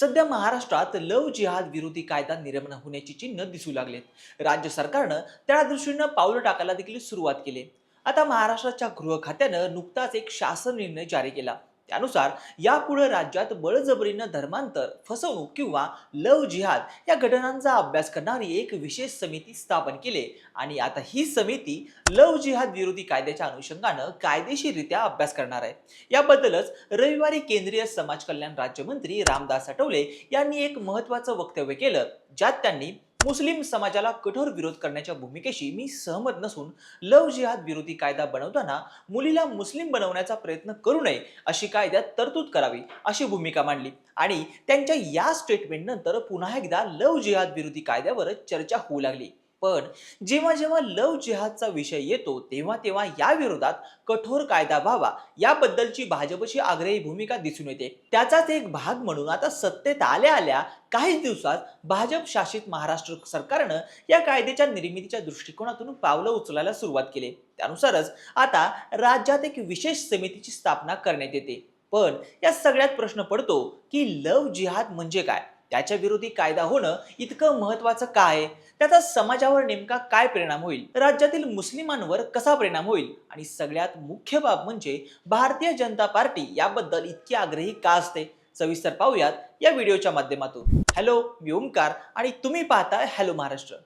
सध्या महाराष्ट्रात लव जिहाद विरोधी कायदा निर्माण होण्याची चिन्ह दिसू लागलेत. राज्य सरकारनं त्या दृष्टीनं पावलं टाकायला देखील सुरुवात केली. आता महाराष्ट्राच्या गृह खात्यानं नुकताच एक शासन निर्णय जारी केला. त्यानुसार यापुढे राज्यात बळजबरीनं धर्मांतर फसवणूक किंवा लव जिहाद या घटनांचा अभ्यास करणारी एक विशेष समिती स्थापन केली आणि आता ही समिती लव जिहाद विरोधी कायद्याच्या अनुषंगानं कायदेशीररित्या अभ्यास करणार आहे. याबद्दलच रविवारी केंद्रीय समाज कल्याण राज्यमंत्री रामदास आठवले यांनी एक महत्वाचं वक्तव्य केलं ज्यात त्यांनी मुस्लिम समाजाला कठोर विरोध करण्याच्या भूमिकेशी मी सहमत नसून लव जिहाद विरोधी कायदा बनवताना मुलीला मुस्लिम बनवण्याचा प्रयत्न करू नये अशी कायद्यात तरतूद करावी अशी भूमिका मांडली. आणि त्यांच्या या स्टेटमेंट नंतर पुन्हा एकदा लव जिहाद विरोधी कायद्यावर चर्चा होऊ लागली. पण जेव्हा जेव्हा लव जिहादचा विषय येतो तेव्हा तेव्हा या विरोधात कठोर कायदा व्हावा. याबद्दलची भाजपची आग्रही भूमिका दिसून येते. त्याचाच एक भाग म्हणून आता सत्तेत आल्या आल्या काही दिवसात भाजप शासित महाराष्ट्र सरकारनं या कायद्याच्या निर्मितीच्या दृष्टिकोनातून पावलं उचलायला सुरुवात केली. त्यानुसारच आता राज्यात एक विशेष समितीची स्थापना करण्यात येते. पण या सगळ्यात प्रश्न पडतो की लव जिहाद म्हणजे काय? त्याच्या विरोधी कायदा होणं इतकं महत्वाचं काय? त्याचा समाजावर नेमका काय परिणाम होईल? राज्यातील मुस्लिमांवर कसा परिणाम होईल? आणि सगळ्यात मुख्य बाब म्हणजे भारतीय जनता पार्टी याबद्दल इतकी आग्रही का असते? सविस्तर पाहूयात या व्हिडिओच्या माध्यमातून. हॅलो मी ओमकार आणि तुम्ही पाहताय हॅलो महाराष्ट्र.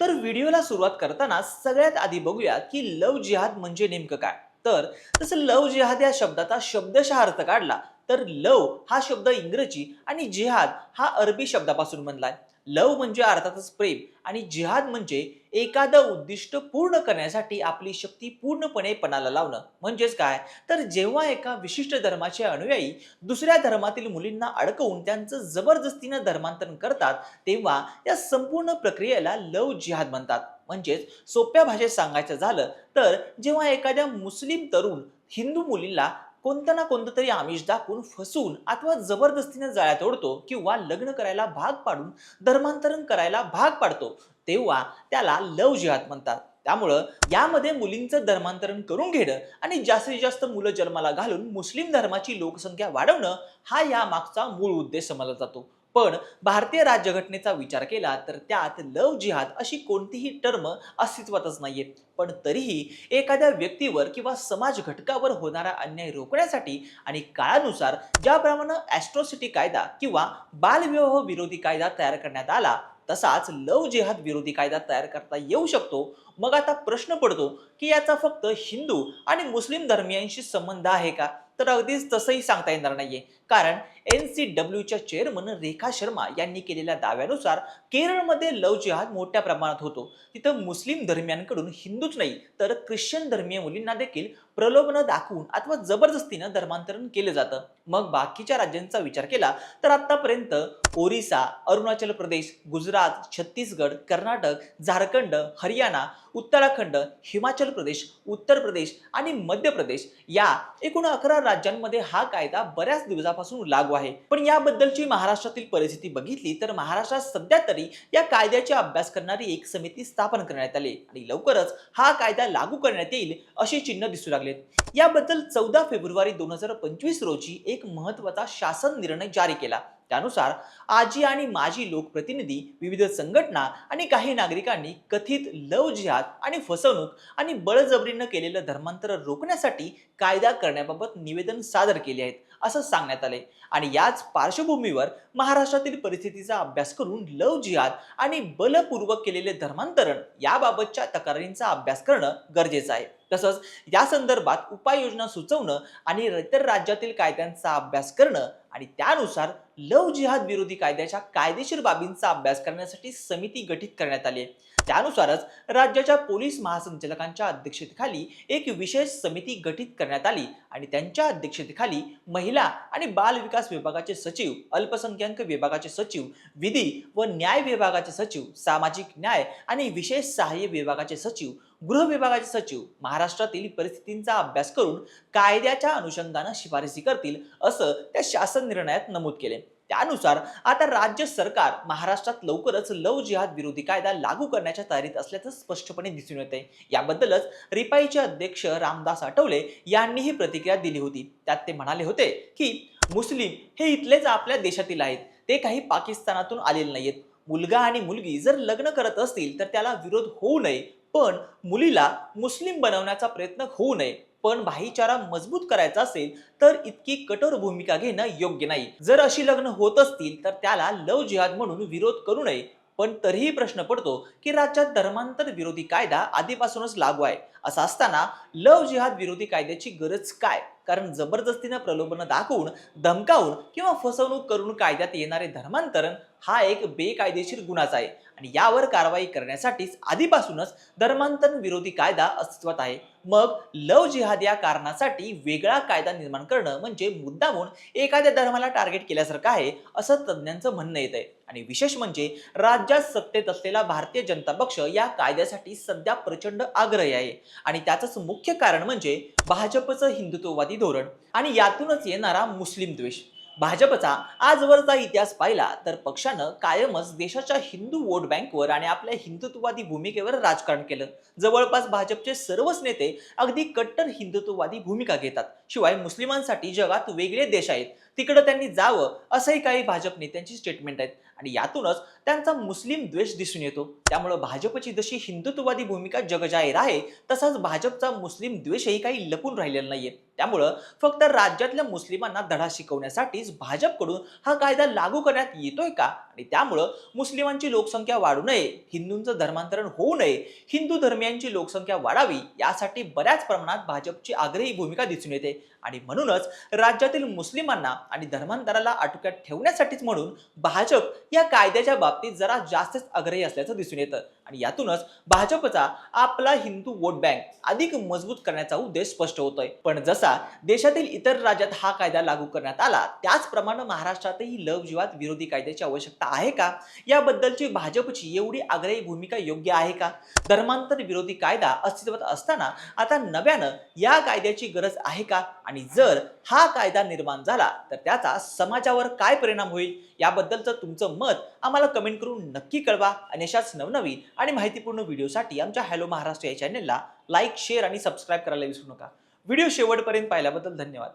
तर व्हिडिओला सुरुवात करताना सगळ्यात आधी बघूया की लव जिहाद म्हणजे नेमकं काय? तर तसं लव जिहाद या शब्दाचा शब्दशः अर्थ काढला तर लव हा शब्द इंग्रजी आणि जिहाद हा अरबी शब्दापासून बनलाय. लव म्हणजे अर्थातच प्रेम आणि जिहाद म्हणजे एखादं उद्दिष्ट पूर्ण करण्यासाठी आपली शक्ती पूर्णपणे पणाला लावणं. म्हणजेच काय? तर जेव्हा एका विशिष्ट धर्माचे अनुयायी दुसऱ्या धर्मातील मुलींना अडकवून त्यांचं जबरदस्तीनं धर्मांतरण करतात तेव्हा या संपूर्ण प्रक्रियेला लव जिहाद म्हणतात. म्हणजेच सोप्या भाषेत सांगायचं झालं तर जेव्हा एखाद्या मुस्लिम तरुण हिंदू मुलीला कोणतं ना कोणतं तरी आमिष दाखवून फसवून अथवा जबरदस्तीने जाळ्यात ओढतो किंवा लग्न करायला भाग पाडून धर्मांतरण करायला भाग पाडतो तेव्हा त्याला लव जिहाद म्हणतात. त्यामुळं यामध्ये मुलींचं धर्मांतरण करून घेणं आणि जास्तीत जास्त मुलं जन्माला घालून मुस्लिम धर्माची लोकसंख्या वाढवणं हा या मागचा मूळ उद्देश समजला जातो. पण भारतीय राज्यघटनेचा विचार केला तर त्यात लव जिहाद अशी कोणतीही टर्म अस्तित्वातच नाहीये. पण तरीही एखाद्या व्यक्तीवर किंवा समाज घटकावर होणारा अन्याय रोखण्यासाठी आणि काळानुसार ज्याप्रमाणे ॲस्ट्रॉसिटी कायदा किंवा बालविवाह विरोधी कायदा तयार करण्यात आला तसाच लव जिहाद विरोधी कायदा तयार करता येऊ शकतो. मग आता प्रश्न पडतो की याचा फक्त हिंदू आणि मुस्लिम धर्मियांशी संबंध आहे का? तर अगदीच तसंही सांगता येणार नाहीये. कारण एन सी डब्ल्यूच्या चेअरमन रेखा शर्मा यांनी केलेल्या दाव्यानुसार केरळमध्ये लव जिहाद मोठ्या प्रमाणात होतो. तिथं मुस्लिम धर्मियांकडून हिंदूच नाही तर ख्रिश्चन धर्मीय मुलींना देखील प्रलोभनं दाखवून अथवा जबरदस्तीनं धर्मांतरण केलं जातं. मग बाकीच्या राज्यांचा विचार केला तर आतापर्यंत ओरिसा अरुणाचल प्रदेश गुजरात छत्तीसगड कर्नाटक झारखंड हरियाणा उत्तराखंड हिमाचल प्रदेश उत्तर प्रदेश आणि मध्य प्रदेश या एकूण अकरा राज्यांमध्ये हा कायदा बऱ्याच दिवसापासून लागू आहे. आहे. पण याबद्दलची महाराष्ट्रातील परिस्थिती बघितली तर महाराष्ट्रात सध्या तरी या कायद्याचे अभ्यास करणारी एक समिती स्थापन करण्यात आली आणि लवकरच हा कायदा लागू करण्यात येईल अशी चिन्ह दिसू लागलेत याबद्दल चौदा फेब्रुवारी दोन हजार पंचवीस रोजी एक महत्त्वाचा शासन निर्णय जारी केला. त्यानुसार आजी आणि माजी लोकप्रतिनिधी विविध संघटना आणि काही नागरिकांनी कथित लव जिहाद आणि फसवणूक आणि बळजबरीनं केलेलं धर्मांतर रोखण्यासाठी कायदा करण्याबाबत निवेदन सादर केले आहेत. असं सांगण्यात आले आणि याच पार्श्वभूमीवर महाराष्ट्रातील परिस्थितीचा अभ्यास करून लव जिहाद आणि बलपूर्वक केलेले धर्मांतरण याबाबतच्या तक्रारींचा अभ्यास करणं गरजेचं आहे. तसंच या संदर्भात उपाययोजना सुचवणं आणि इतर राज्यातील कायद्यांचा अभ्यास करणं आणि त्यानुसार लव जिहाद विरोधी कायद्याच्या कायदेशीर बाबींचा अभ्यास करण्यासाठी समिती गठीत करण्यात आली आहे. त्यानुसारच राज्याच्या पोलीस महासंचालकांच्या अध्यक्षतेखाली एक विशेष समिती गठीत करण्यात आली आणि त्यांच्या अध्यक्षतेखाली महिला आणि बाल विकास विभागाचे सचिव अल्पसंख्याक विभागाचे सचिव विधी व न्याय विभागाचे सचिव सामाजिक न्याय आणि विशेष सहाय्य विभागाचे सचिव गृह विभागाचे सचिव महाराष्ट्रातील परिस्थितींचा अभ्यास करून कायद्याच्या अनुषंगानं शिफारसी करतील असं त्या शासन निर्णयात नमूद केले. त्यानुसार आता राज्य सरकार महाराष्ट्रात लवकरच लव जिहाद विरोधी कायदा लागू करण्याच्या तयारीत असल्याचं स्पष्टपणे दिसून येते याबद्दलच रिपाईचे अध्यक्ष रामदास आठवले यांनी ही प्रतिक्रिया दिली होती. त्यात ते म्हणाले होते की मुस्लिम हे इथलेच आपल्या देशातील आहेत. ते काही पाकिस्तानातून आलेले नाहीत मुलगा आणि मुलगी जर लग्न करत असतील तर त्याला विरोध होऊ नये. पण मुलीला मुस्लिम बनवण्याचा प्रयत्न होऊ नये पण भाईचारा मजबूत करायचा असेल तर इतकी कठोर भूमिका घेणं योग्य नाही. जर अशी लग्न होत असतील तर त्याला लव जिहाद म्हणून विरोध करू नये. पण तरीही प्रश्न पडतो की राज्यात धर्मांतर विरोधी कायदा आधीपासूनच लागू आहे. असं असताना लव जिहाद विरोधी कायद्याची गरज काय? कारण जबरदस्तीनं प्रलोभन दाखवून धमकावून किंवा फसवणूक करून कायद्यात येणारे धर्मांतरण हा एक बेकायदेशीर गुन्हाच आहे. आणि यावर कारवाई करण्यासाठीच आधीपासूनच धर्मांतरण विरोधी कायदा अस्तित्वात आहे. मग लव जिहाद या कारणासाठी वेगळा कायदा निर्माण करणं म्हणजे मुद्दामून एखाद्या धर्माला टार्गेट केल्यासारखं आहे असं तज्ज्ञांचं म्हणणं येत आहे आणि विशेष म्हणजे राज्यात सत्तेत असलेला भारतीय जनता पक्ष या कायद्यासाठी सध्या प्रचंड आग्रही आहे. आणि त्याचंच मुख्य कारण म्हणजे भाजपचं हिंदुत्ववादी धोरण आणि यातूनच येणारा मुस्लिम द्वेष. भाजपचा आजवरचा इतिहास पाहिला तर पक्षानं कायमच देशाच्या हिंदू वोट बँकवर आणि आपल्या हिंदुत्ववादी भूमिकेवर राजकारण केलं. जवळपास भाजपचे सर्वच नेते अगदी कट्टर हिंदुत्ववादी भूमिका घेतात. शिवाय मुस्लिमांसाठी जगात वेगळे देश आहेत. तिकडं त्यांनी जावं असंही काही भाजप नेत्यांची स्टेटमेंट आहेत. आणि यातूनच त्यांचा मुस्लिम द्वेष दिसून येतो. त्यामुळं भाजपची जशी हिंदुत्ववादी भूमिका जगजाहीर आहे तसाच भाजपचा मुस्लिम द्वेषही काही लपून राहिलेला नाहीये. त्यामुळं फक्त राज्यातल्या मुस्लिमांना धडा शिकवण्यासाठीच भाजपकडून हा कायदा लागू करण्यात येतोय का? आणि त्यामुळं मुस्लिमांची लोकसंख्या वाढू नये हिंदूंचं धर्मांतरण होऊ नये हिंदू धर्मियांची लोकसंख्या वाढावी यासाठी बऱ्याच प्रमाणात भाजपची आग्रही भूमिका दिसून येते. आणि म्हणूनच राज्यातील मुस्लिमांना आणि धर्मांतराला आटोक्यात ठेवण्यासाठीच म्हणून भाजप या कायद्याच्या बाबतीत जरा जास्तच आग्रही असल्याचं दिसून येतं. आणि यातूनच भाजपचा आपला हिंदू वोट बँक अधिक मजबूत करण्याचा उद्देश स्पष्ट होतोय. पण जसा देशातील इतर राज्यात हा कायदा लागू करण्यात आला त्याचप्रमाणे महाराष्ट्रातही लव जिवाद विरोधी कायद्याची आवश्यकता आहे का? याबद्दलची भाजपची एवढी आग्रही भूमिका योग्य आहे का? धर्मांतर विरोधी कायदा अस्तित्वात असताना आता नव्यानं या कायद्याची गरज आहे का? आणि जर हा कायदा निर्माण झाला तर त्याचा समाजावर काय परिणाम होईल? याबद्दलचं तुमचं मत आम्हाला कमेंट करून नक्की कळवा. आणि अशाच नवनवीन आणि माहितीपूर्ण व्हिडिओसाठी आमच्या हॅलो महाराष्ट्र या चॅनेलला लाईक शेअर आणि सबस्क्राईब करायला विसरू नका. व्हिडिओ शेवटपर्यंत पाहिल्याबद्दल धन्यवाद.